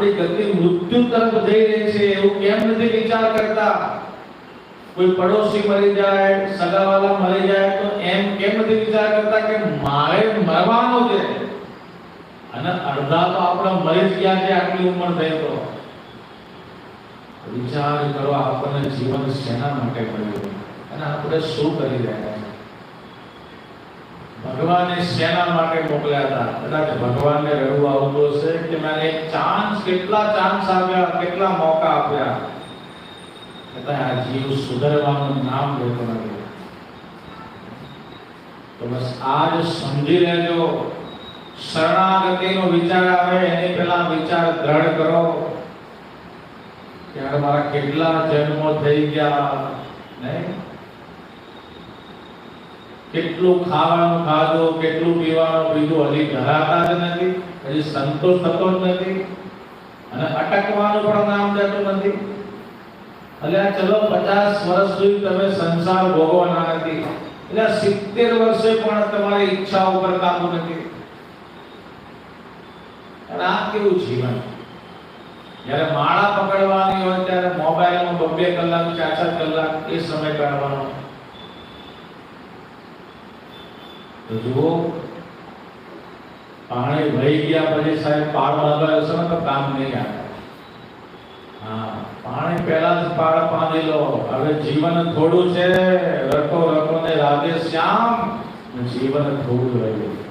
આપણી ગતિ મૃત્યુ તરફ જઈ રહી છે, એવું કેમ નથી વિચાર કરતા? કોઈ પડોશી મરી જાય, સગાવાલા મરી જાય, તો એમ કેમ નથી વિચાર કરતા કે મારે મરવાનું છે? અને અડધા તો આપણા મરી જ ગયા છે આટલી ઉંમર થઈ તો. વિચાર કરો, આપણને જીવન શેના માટે મળ્યું? અને આપણે શું કરી રહ્યા છીએ? ભગવાને શેના માટે મોકલ્યા હતા. કદાચ ભગવાનને રડવું આવતું હશે કે મને ચાન્સ કેટલા ચાન્સ આપ્યા, કેટલા મોકા આપ્યા. છતાં આ જીવ સુધરવાનું નામ લેતો નથી. તો બસ આજ સમજી લેજો. શરણાગતિનો વિચાર આવે, એની પહેલા વિચાર દ્રઢ કરો. કે મારા કેટલા જન્મો થઈ ગયા, નહીં? કેટલું ખાવાનું ખાધું, કેટલું પીવાનું પીધું હજી ધરાતા જ નથી, હજી સંતોષ થતો જ નથી. અને અટકવાનું પણ નામ લેતું નથી. એટલે ચલો પચાસ વર્ષ સુધી તમે સંસાર ભોગવવાના નથી. એટલે સિત્તેર વર્ષે પણ તમારી ઈચ્છા ઉપર કાબુ નથી. અને આ કેવું જીવન? જ્યારે માળા પકડવાની હોય ત્યારે મોબાઈલમાં બબ્બે કલાક, ચાર ચાર કલાક એ સમય કાઢવાનો. તો જુઓ, પાણી વહી ગયા પછી સાહેબ પાળ બાંધવા જશો ને તો કામ નહીં આવે. હા, પાણી પહેલા જ પાળ બાંધી લો. હવે જીવન થોડું છે રકો રકો ને રાધે શ્યામ જીવન થોડું રહ્યું.